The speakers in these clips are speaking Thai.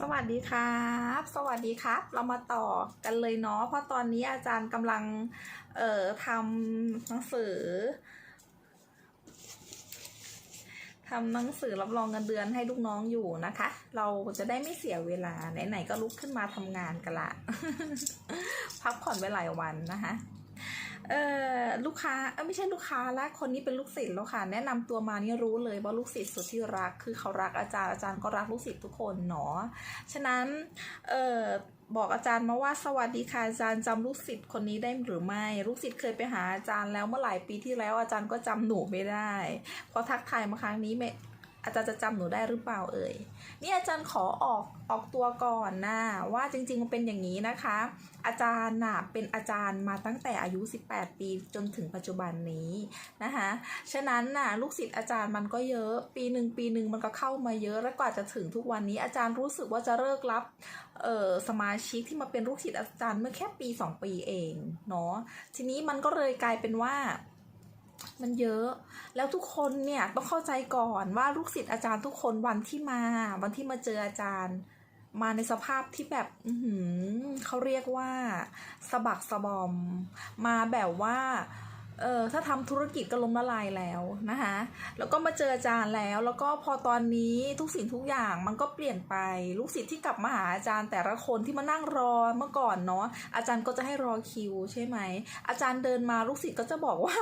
สวัสดีครับ สวัสดีครับ เรามาต่อกันเลยเนาะ เพราะตอนนี้อาจารย์กำลัง เอ่อทำหนังสือทำหนังสือรับรองเงินเดือนให้ลูกน้องอยู่นะคะ เราจะได้ไม่เสียเวลา ไหนๆก็ลุกขึ้นมาทำงานกันละ พักผ่อนไปหลายวันนะคะ เอ่อลูกค้าเอ้ยไม่ใช่ลูกค้าละคนนี้เป็นลูกศิษย์แล้วค่ะ แนะนำตัวมานี่รู้เลยว่าลูกศิษย์สุดที่รัก คือเขารักอาจารย์อาจารย์ก็รักลูกศิษย์ทุกคนเนาะฉะนั้นเอ่อบอกอาจารย์มาว่าสวัสดีค่ะอาจารย์จำลูกศิษย์คนนี้ได้หรือไม่ ลูกศิษย์เคยไปหาอาจารย์แล้วเมื่อหลายปีที่แล้วอาจารย์ก็จำหนูไม่ได้พอทักทายมาครั้งนี้ไม่ อาจารย์จะจำหนูได้หรือเปล่าเอ่ยนี่อาจารย์ขอออกออกตัวก่อนนะว่าจริงๆมันเป็นอย่างนี้นะคะ อาจารย์น่ะเป็นอาจารย์มาตั้งแต่อายุ 18 ปีจนถึงปัจจุบันนี้นะคะฉะนั้นน่ะลูกศิษย์อาจารย์มันก็เยอะปีหนึ่งปีหนึ่งมันก็เข้ามาเยอะแล้วกว่าจะถึงทุกวันนี้อาจารย์รู้สึกว่าจะเลิกรับเอ่อสมาชิกที่มาเป็นลูกศิษย์อาจารย์เมื่อแค่ปี 2 ปีเองเนาะทีนี้มันก็เลยกลายเป็นว่า มันเยอะ แล้วทุกคนเนี่ยต้องเข้าใจก่อนว่าลูกศิษย์อาจารย์ทุกคนวันที่มา วันที่มาเจออาจารย์ มาในสภาพที่แบบอืเขาเรียกว่าสะบักสะบอม มาแบบว่า เออถ้าทำธุรกิจก็ล้มละลายแล้วนะคะแล้วก็มาเจออาจารย์แล้ว แล้วก็พอตอนนี้ทุกสิ่งทุกอย่างมันก็เปลี่ยนไป ลูกศิษย์ที่กลับมาหาอาจารย์แต่ละคนที่มานั่งรอเมื่อก่อนเนาะอาจารย์ก็จะให้รอคิวใช่ไหมอาจารย์เดินมาลูกศิษย์ก็จะบอกว่า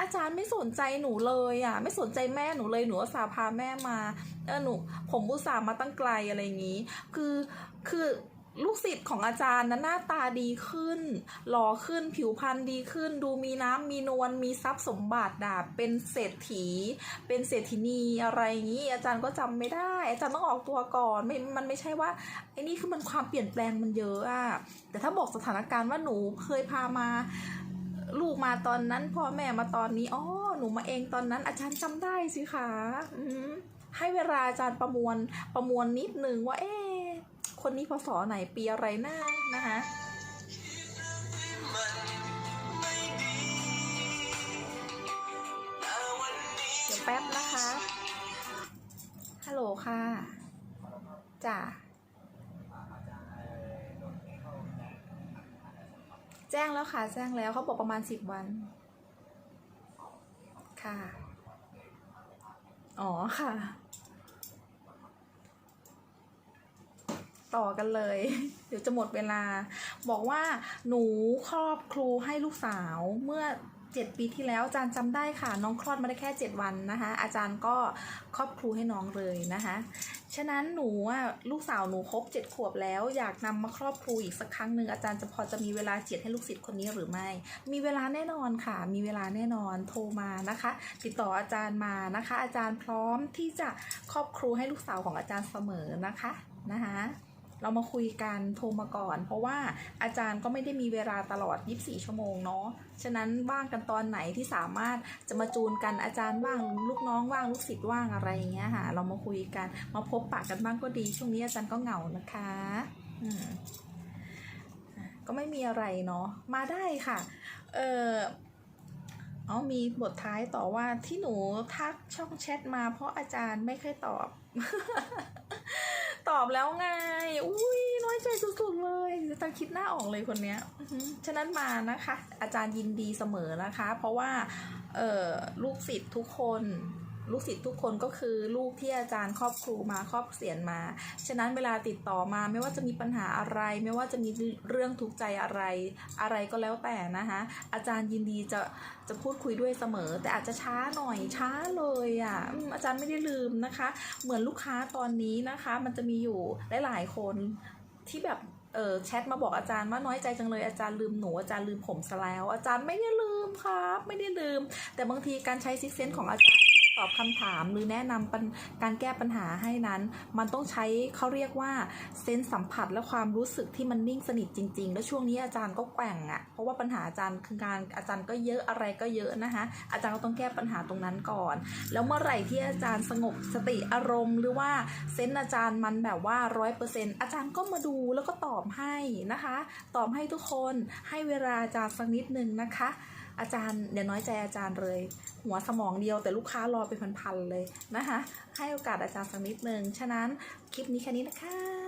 อาจารย์ไม่สนใจหนูเลยอะไม่สนใจแม่หนูเลยหนูอสาพาแม่มาเออหนูผมอุตส่าห์มาตั้งไกลอะไรอย่างนี้ คือคือ ลูกศิษย์ของอาจารย์นะหน้าตาดีขึ้น หล่อขึ้นผิวพรรณดีขึ้น ดูมีน้ำมีนวลมีทรัพย์สมบัติดาบเป็นเศรษฐี เป็นเศรษฐินีอะไรอย่างนี้ อาจารย์ก็จำไม่ได้ อาจารย์ต้องออกตัวก่อนไม่มันไม่ใช่ว่าไอ้นี่คือมันความเปลี่ยนแปลงมันเยอะอะแต่ถ้าบอกสถานการณ์ว่าหนูเคยพามาลูกมาตอนนั้นพ่อแม่มาตอนนี้อ๋อหนูมาเองตอนนั้น อาจารย์จำได้สิคะให้เวลาอาจารย์ประมวลประมวลนิดนึงว่าเอ๊ะ คนนี้พศไหนปีอะไรนะนะคะเดี๋ยวแป๊บนะคะ ฮัลโหลค่ะจ้ะแจ้งแล้วค่ะ แจ้งแล้วเขาบอกประมาณสิบวัน ค่ะ อ๋อค่ะ ต่อกันเลย เดี๋ยวจะหมดเวลา บอกว่าหนูครอบครูให้ลูกสาวเมื่อเจ็ดปีที่แล้วอาจารย์จำได้ค่ะ น้องคลอดมาได้แค่เจ็ดวันนะคะ อาจารย์ก็ครอบครูให้น้องเลยนะคะฉะนั้นหนูอะลูกสาวหนูครบเจ็ดขวบแล้ว อยากนำมาครอบครูอีกสักครั้งหนึ่งอาจารย์จะพอจะมีเวลาเจียดให้ลูกศิษย์คนนี้หรือไม่ มีเวลาแน่นอนค่ะ มีเวลาแน่นอนโทรมานะคะ ติดต่ออาจารย์มานะคะ อาจารย์พร้อมที่จะครอบครูให้ลูกสาวของอาจารย์เสมอนะคะนะคะ เรามาคุยกันโทรมาก่อน เพราะว่าอาจารย์ก็ไม่ได้มีเวลาตลอด 24 ชั่วโมงเนาะฉะนั้นว่างกันตอนไหนที่สามารถจะมาจูนกันอาจารย์ว่างลูกน้องว่างลูกศิษย์ว่างอะไรอย่างเงี้ยค่ะ เรามาคุยกัน มาพบปะกันบ้างก็ดี ช่วงนี้อาจารย์ก็เหงานะคะอืมอะก็ไม่มีอะไรเนาะมาได้ค่ะ เอออ๋อมีบทท้ายต่อว่าที่หนูทักช่องแชทมาเพราะอาจารย์ไม่เคยตอบ ตอบแล้วไง อุ้ยน้อยใจสุดๆเลยตาคิดหน้าออกเลยคนเนี้ยฉะนั้นมานะคะ อาจารย์ยินดีเสมอนะคะ เพราะว่า เออลูกศิษย์ทุกคน ลูกศิษย์ทุกคนก็คือลูกที่อาจารย์ครอบครูมาครอบเสียนมา ฉะนั้นเวลาติดต่อมาไม่ว่าจะมีปัญหาอะไร ไม่ว่าจะมีเรื่องทุกข์ใจอะไร อะไรก็แล้วแต่นะคะอาจารย์ยินดีจะจะพูดคุยด้วยเสมอ แต่อาจจะช้าหน่อยช้าเลยอะ่ะอาจารย์ไม่ได้ลืมนะคะ เหมือนลูกค้าตอนนี้นะคะ มันจะมีอยู่หลายๆคนที่แบบเออแชทมาบอกอาจารย์ว่าน้อยใจจังเลยอาจารย์ลืมหนูอาจารย์ลืมผมซะแล้ว อาจารย์ไม่ได้ลืมครับ ไม่ได้ลืม แต่บางทีการใช้ซิกเซนของอาจารย์ ตอบคำถามหรือแนะนำการแก้ปัญหาให้นั้น มันต้องใช้เขาเรียกว่าเซนส์สัมผัสและความรู้สึกที่มันนิ่งสนิทจริง ๆ แล้วช่วงนี้อาจารย์ก็แกว่งอะ่ะเพราะว่าปัญหาอาจารย์คืองานอาจารย์ก็เยอะอะไรก็เยอะนะคะอาจารย์ก็ต้องแก้ปัญหาตรงนั้นก่อน แล้วเมื่อไหร่ที่อาจารย์สงบสติอารมณ์ หรือว่าเซนส์อาจารย์มันแบบว่าร้อยเปอร์เซ็นต์อาจารย์ก็มาดูแล้วก็ตอบให้นะคะ ตอบให้ทุกคนให้เวลาอาจารย์สักนิดนึงนะคะ อาจารย์อย่าน้อยใจอาจารย์เลย หัวสมองเดียวแต่ลูกค้ารอไปพันๆเลยนะคะ ให้โอกาสอาจารย์สักนิดนึงฉะนั้นคลิปนี้แค่นี้นะคะ